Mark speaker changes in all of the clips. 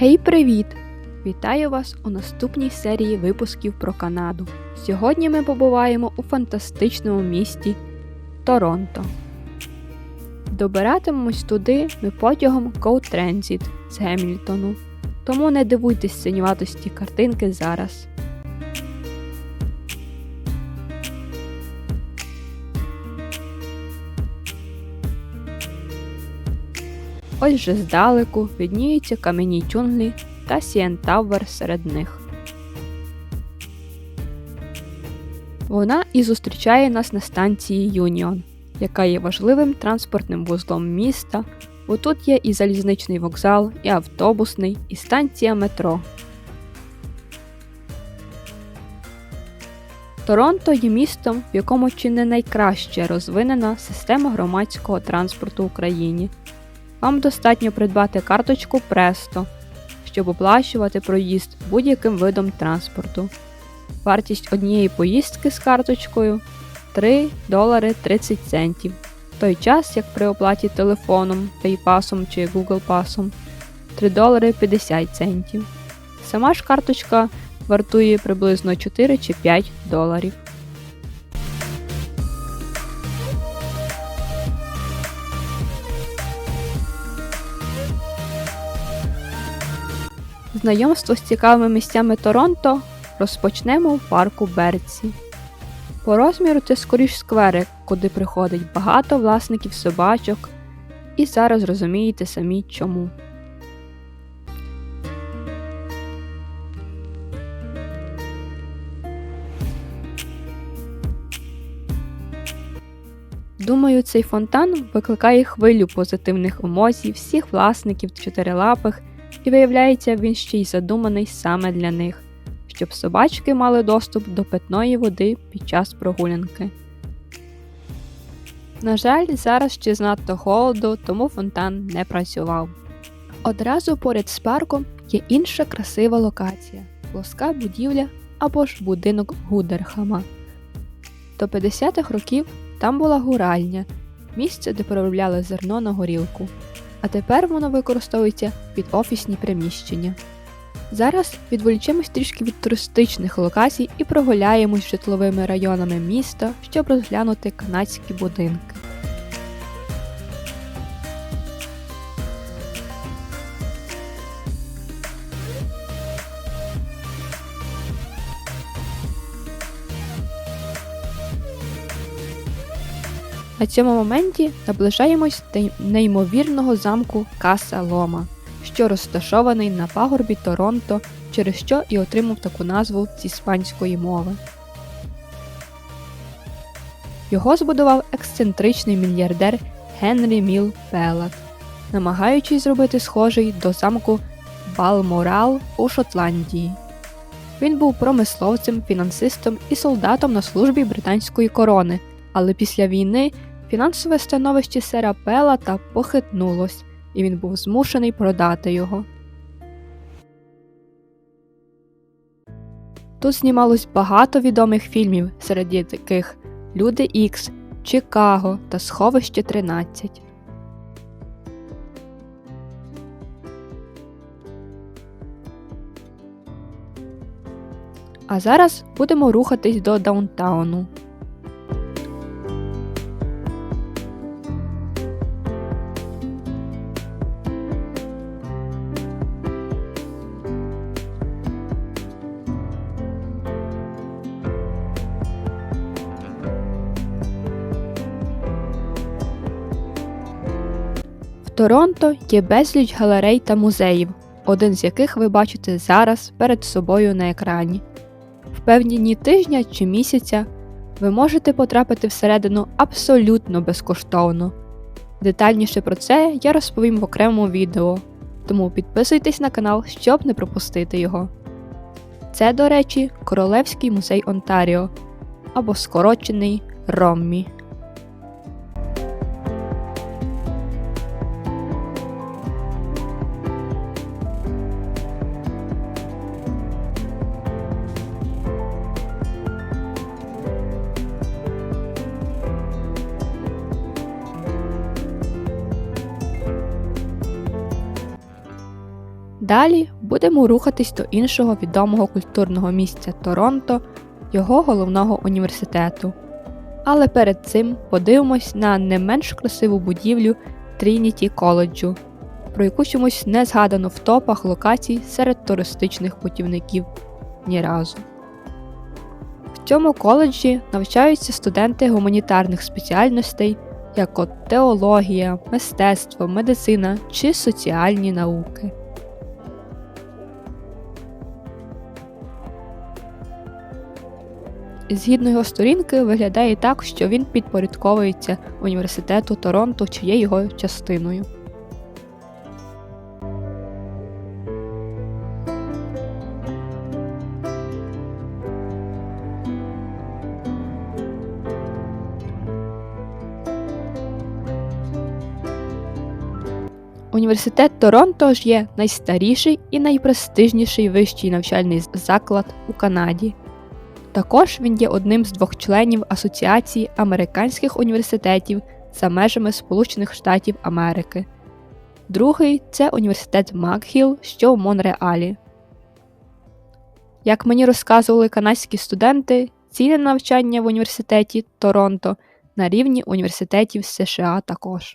Speaker 1: Гей, привіт! Вітаю вас у наступній серії випусків про Канаду. Сьогодні ми побуваємо у фантастичному місті Торонто. Добиратимемось туди ми потягом Go Transit з Гемільтону, тому не дивуйтесь синюватості картинки зараз. Ось же здалеку відніються кам'яні джунглі та Сіен Тауер серед них. Вона і зустрічає нас на станції Юніон, яка є важливим транспортним вузлом міста, бо тут є і залізничний вокзал, і автобусний, і станція метро. Торонто є містом, в якому чи не найкраще розвинена система громадського транспорту в Україні. Вам достатньо придбати карточку Presto, щоб оплачувати проїзд будь-яким видом транспорту. Вартість однієї поїздки з карточкою 3 долари 30 центів, в той час як при оплаті телефоном, PayPass чи Google Pass 3 долари 50 центів. Сама ж карточка вартує приблизно 4 чи 5 доларів. Знайомство з цікавими місцями Торонто розпочнемо в парку Берці. По розміру це скоріш скверик, куди приходить багато власників собачок, і зараз розумієте самі чому. Думаю, цей фонтан викликає хвилю позитивних емоцій всіх власників чотирилапих і виявляється, він ще й задуманий саме для них, щоб собачки мали доступ до питної води під час прогулянки. На жаль, зараз ще знато холоду, тому фонтан не працював. Одразу поряд з парком є інша красива локація плоска будівля або ж будинок Гудерхама. До 50-х років там була гуральня, місце, де переробляли зерно на горілку а тепер воно використовується під офісні приміщення. Зараз відволічемось трішки від туристичних локацій і прогуляємось житловими районами міста, щоб розглянути канадські будинки. На цьому моменті наближаємось до неймовірного замку Каса Лома, що розташований на пагорбі Торонто, через що і отримав таку назву з іспанської мови. Його збудував ексцентричний мільярдер Генрі Міл Пелат, намагаючись зробити схожий до замку Балморал у Шотландії. Він був промисловцем, фінансистом і солдатом на службі британської корони, але після війни Фінансове становище сера Пелата похитнулось, і він був змушений продати його. Тут знімалось багато відомих фільмів, серед яких Люди Ікс, Чикаго та Сховище 13. А зараз будемо рухатись до даунтауну. Торонто є безліч галерей та музеїв, один з яких ви бачите зараз перед собою на екрані. В певні дні тижня чи місяця ви можете потрапити всередину абсолютно безкоштовно. Детальніше про це я розповім в окремому відео, тому підписуйтесь на канал, щоб не пропустити його. Це, до речі, Королевський музей Онтаріо або скорочений Роммі. Далі будемо рухатись до іншого відомого культурного місця Торонто, його головного університету. Але перед цим подивимось на не менш красиву будівлю Трініті коледжу, про яку чомусь не згадано в топах локацій серед туристичних путівників ні разу. В цьому коледжі навчаються студенти гуманітарних спеціальностей, як от теологія, мистецтво, медицина чи соціальні науки. Згідно його сторінки, виглядає так, що він підпорядковується університету Торонто чи є його частиною. Університет Торонто ж є найстаріший і найпрестижніший вищий навчальний заклад у Канаді. Також він є одним з двох членів Асоціації американських університетів за межами Сполучених Штатів Америки. Другий це університет Макгіл, що в Монреалі. Як мені розказували канадські студенти, ціни навчання в університеті Торонто на рівні університетів США також.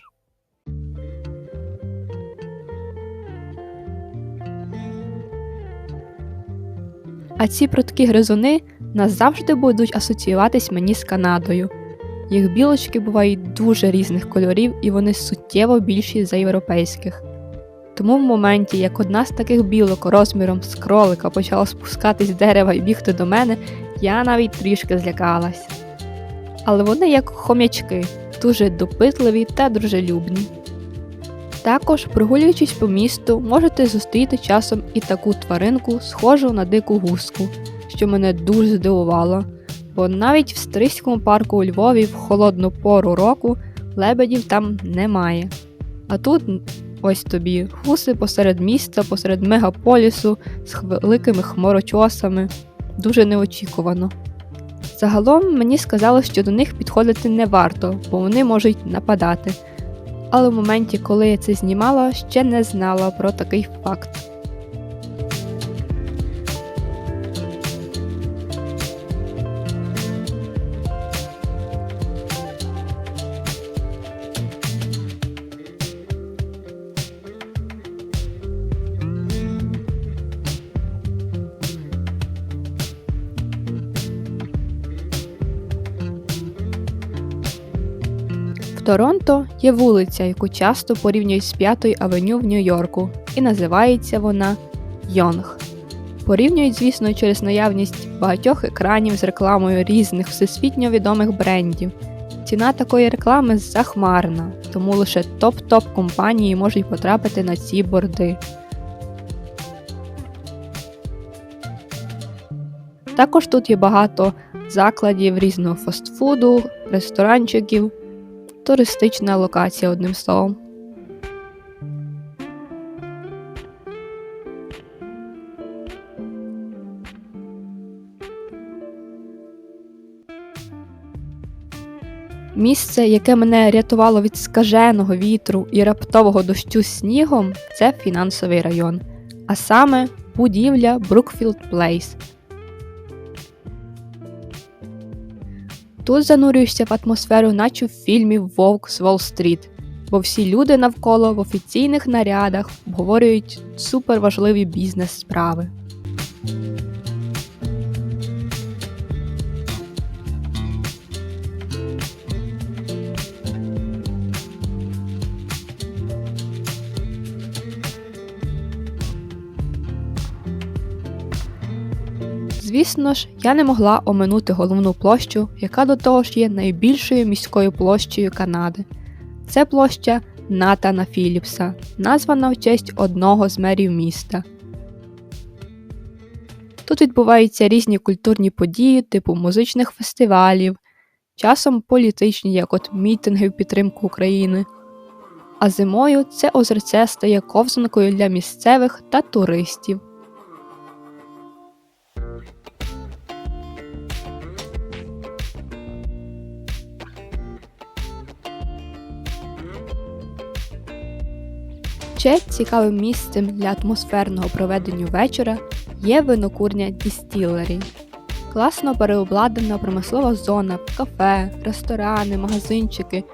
Speaker 1: А ці прудкі гризуни назавжди будуть асоціюватись мені з Канадою. Їх білочки бувають дуже різних кольорів і вони суттєво більші за європейських. Тому в моменті, як одна з таких білок розміром з кролика почала спускатись з дерева і бігти до мене, я навіть трішки злякалась. Але вони як хомячки, дуже допитливі та дружелюбні. Також, прогулюючись по місту, можете зустріти часом і таку тваринку, схожу на дику гуску, що мене дуже здивувало, бо навіть в Стрийському парку у Львові в холодну пору року лебедів там немає. А тут ось тобі гуси посеред міста, посеред мегаполісу з великими хмарочосами. Дуже неочікувано. Загалом мені сказали, що до них підходити не варто, бо вони можуть нападати але в моменті, коли я це знімала, ще не знала про такий факт. Торонто є вулиця, яку часто порівнюють з П'ятою авеню в Нью-Йорку, і називається вона Йонг. Порівнюють, звісно, через наявність багатьох екранів з рекламою різних всесвітньо відомих брендів. Ціна такої реклами захмарна, тому лише топ-топ компанії можуть потрапити на ці борди. Також тут є багато закладів різного фастфуду, ресторанчиків туристична локація одним словом. Місце, яке мене рятувало від скаженого вітру і раптового дощу снігом, це фінансовий район, а саме будівля Brookfield Place, Тут занурюєшся в атмосферу, наче в фільмі Вовк з Уолл-стріт, бо всі люди навколо в офіційних нарядах обговорюють суперважливі бізнес-справи. Звісно ж, я не могла оминути головну площу, яка до того ж є найбільшою міською площею Канади. Це площа Натана Філіпса, названа в честь одного з мерів міста. Тут відбуваються різні культурні події, типу музичних фестивалів, часом політичні, як от мітинги в підтримку України. А зимою це озерце стає ковзанкою для місцевих та туристів. Ще цікавим місцем для атмосферного проведення вечора є винокурня Distillery. Класно переобладнана промислова зона, кафе, ресторани, магазинчики,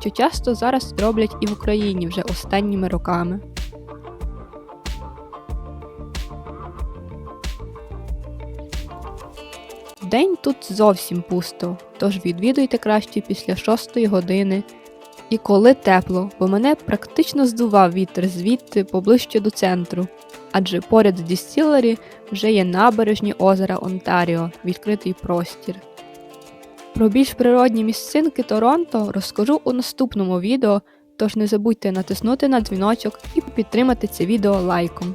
Speaker 1: що часто зараз роблять і в Україні вже останніми роками. Вдень тут зовсім пусто, тож відвідуйте краще після 6 години. І коли тепло, бо мене практично здував вітер звідти поближче до центру, адже поряд з Дістілері вже є набережні озера Онтаріо, відкритий простір. Про більш природні місцинки Торонто розкажу у наступному відео, тож не забудьте натиснути на дзвіночок і підтримати це відео лайком.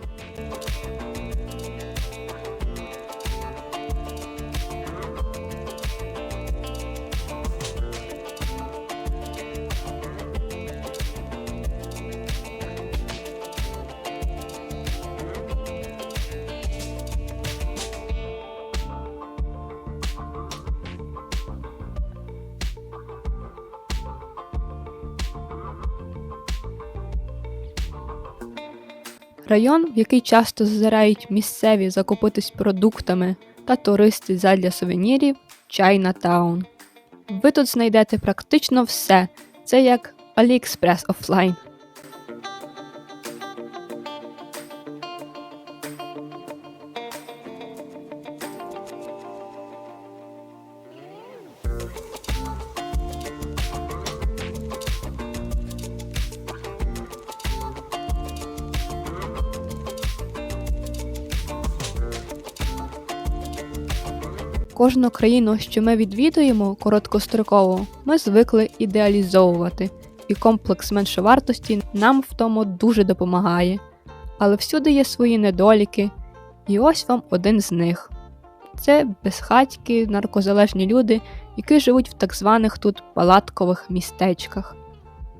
Speaker 1: Район, в який часто зазирають місцеві закупитись продуктами та туристи задля сувенірів Чайнатаун. Ви тут знайдете практично все. Це як AliExpress офлайн. Кожну країну, що ми відвідуємо короткостроково, ми звикли ідеалізовувати, і комплекс меншовартості нам в тому дуже допомагає. Але всюди є свої недоліки, і ось вам один з них. Це безхатьки, наркозалежні люди, які живуть в так званих тут палаткових містечках.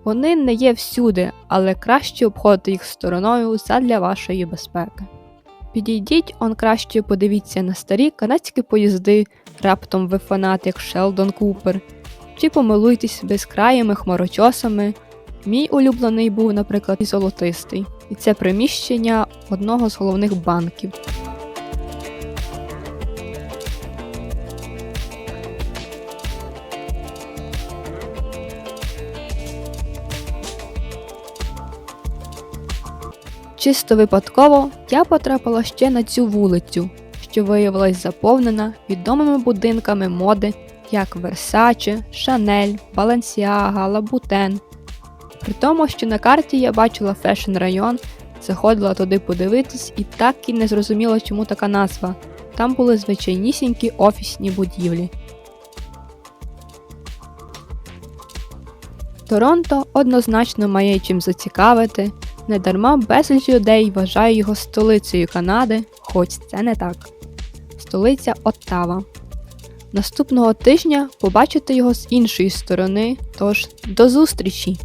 Speaker 1: Вони не є всюди, але краще обходити їх стороною задля вашої безпеки. Підійдіть, он краще подивіться на старі канадські поїзди, раптом ви фанат, як Шелдон Купер, чи помилуйтесь безкраїми хмарочосами. Мій улюблений був, наприклад, і золотистий, і це приміщення одного з головних банків. Чисто випадково я потрапила ще на цю вулицю, що виявилась заповнена відомими будинками моди, як Versace, Chanel, Balenciaga, Louboutin. При тому, що на карті я бачила фешн район, заходила туди подивитись і так і не зрозуміла, чому така назва. Там були звичайнісінькі офісні будівлі. Торонто однозначно має чим зацікавити. Недарма безліч людей вважає його столицею Канади, хоч це не так. Столиця Оттава. Наступного тижня побачите його з іншої сторони, тож до зустрічі!